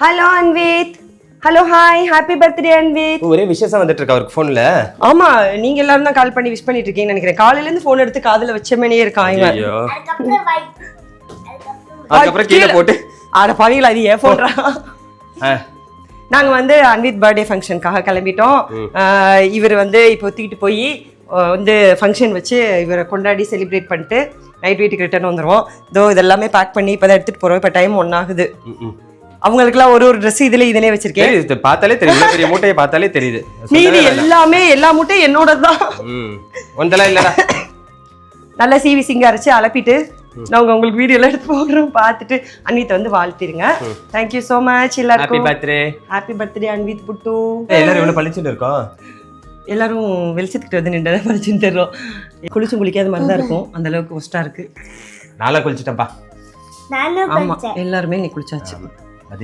Hello Anvith hello hi happy birthday Anvith ஒரே விசேஷம் வந்துட்டு இருக்கா அவருக்கு ஃபோன்ல ஆமா நீங்க எல்லாரும் தான் கால் பண்ணி விஷ் பண்ணிட்டு இருக்கீங்கன்னு நினைக்கிறேன். காலையில இருந்து போன் எடுத்து காதுல வச்சமேனே இருக்கான் இவன். அதுக்கப்புறம் கீழே போட்டு. ஆட பாவீங்களா அது ஏன் போடுறா ஆ, நாங்க வந்து அன்வித் பர்த்டே ஃபங்க்ஷனுக்காக கிளம்பிட்டோம். இவர் வந்து இப்போ தூக்கிட்டு போய் வந்து ஃபங்க்ஷன் வச்சு இவரை கொண்டாடி செலிப்ரேட் பண்ணிட்டு நைட் வீட்டுக்கு ரிட்டர்ன் வந்துடுவோம் இதோ இதெல்லாமே பேக் பண்ணி இப்போ தான் எடுத்துகிட்டு போகிறோம் இப்போ டைம் ஒன் ஆகுது ம், ம். அவங்களுக்குலாம் ஒரு ஒரு ட்ரெஸ் இதுல இதுலயே வச்சிருக்கேன். பார்த்தாலே தெரியுது. பெரிய மூட்டையை பார்த்தாலே தெரியுது. மீதி. எல்லாமே எல்லா மூட்டையும் என்னோட தான். ம். ஒன்றெல்லாம் இல்லடா. நல்லா சீவி சிங்க அரைச்சு அலப்பிட்டு நாங்க உங்களுக்கு வீடியோ எல்லாம் எடுத்து போடுறோம். பார்த்துட்டு அன்வித் வந்து வாழ்த்திருங்க. Thank you so much happy எல்லாருக்கும். பர்த்டே ஹாப்பி பர்த்டே அன்வித் புட்டு. எல்லாரும் இவ்வளவு பழிச்சுட்டு இருக்கோம்? எல்லாரும் வெளிச்சத்துக்கிட்ட வந்து நின்று பறிச்சுன்னு தர்றோம் குளிச்சும் குளிக்காத மாதிரி தான் இருக்கும். அந்த அளவுக்கு ஒஸ்டா இருக்கு. நாளா குளிச்சிட்டேன்ப்பா. நானும் ஆமா எல்லாருமே நீ குளிச்சாச்சு. bah,